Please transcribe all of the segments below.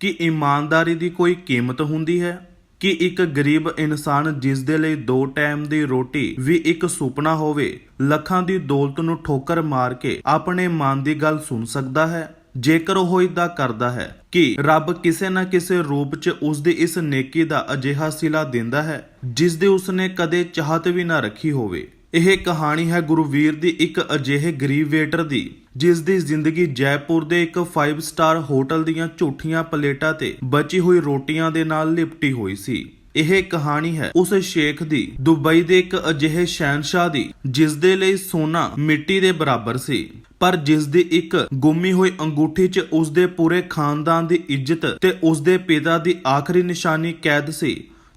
ਕਿ ਇਮਾਨਦਾਰੀ ਦੀ ਕੋਈ ਕੀਮਤ ਹੁੰਦੀ ਹੈ? ਕਿ ਇੱਕ ਗਰੀਬ ਇਨਸਾਨ ਜਿਸ ਦੇ ਲਈ ਦੋ ਟਾਈਮ ਦੀ ਰੋਟੀ ਵੀ ਇੱਕ ਸੁਪਨਾ ਹੋਵੇ, ਲੱਖਾਂ ਦੀ ਦੌਲਤ ਨੂੰ ਠੋਕਰ ਮਾਰ ਕੇ ਆਪਣੇ ਮਨ ਦੀ ਗੱਲ ਸੁਣ ਸਕਦਾ ਹੈ? ਜੇਕਰ ਉਹ ਇਦਾਂ ਕਰਦਾ ਹੈ ਕਿ ਰੱਬ ਕਿਸੇ ਨਾ ਕਿਸੇ ਰੂਪ 'ਚ ਉਸ ਦੀ ਇਸ ਨੇਕੀ ਦਾ ਅਜਿਹਾ ਸਿਲਾ ਦਿੰਦਾ ਹੈ ਜਿਸ ਦੀ ਉਸਨੇ ਕਦੇ ਚਾਹਤ ਵੀ ਨਾ ਰੱਖੀ ਹੋਵੇ। ਇਹ ਕਹਾਣੀ ਹੈ ਗੁਰੂਵੀਰ ਦੀ ਇੱਕ ਅਜਿਹੇ ਗਰੀਬ ਵੇਟਰ ਦੀ ਜਿਸ ਦੀ ਜ਼ਿੰਦਗੀ ਜੈਪੁਰ ਦੇ ਇੱਕ 5 ਸਟਾਰ ਹੋਟਲ ਦੀਆਂ ਝੂਠੀਆਂ ਪਲੇਟਾਂ ਤੇ ਬਚੀ ਹੋਈ ਰੋਟੀਆਂ ਦੇ ਨਾਲ ਲਿਪਟੀ ਹੋਈ ਸੀ। ਇਹ ਕਹਾਣੀ ਹੈ ਉਸ ਸ਼ੇਖ ਦੀ, ਦੁਬਈ ਦੇ ਇੱਕ ਅਜਿਹੇ ਸ਼ਹਿਨशाह ਦੀ ਜਿਸ ਦੇ ਲਈ ਸੋਨਾ ਮਿੱਟੀ ਦੇ ਬਰਾਬਰ ਸੀ। ਪਰ ਜਿਸ ਦੀ ਇੱਕ ਗੁੰਮੀ ਹੋਈ ਅੰਗੂਠੀ 'ਚ ਉਸ ਦੇ ਪੂਰੇ ਖਾਨਦਾਨ ਦੀ ਇੱਜ਼ਤ ਤੇ ਉਸ ਦੇ ਪਿਤਾ ਦੀ ਆਖਰੀ ਨਿਸ਼ਾਨੀ ਕੈਦ ਸੀ।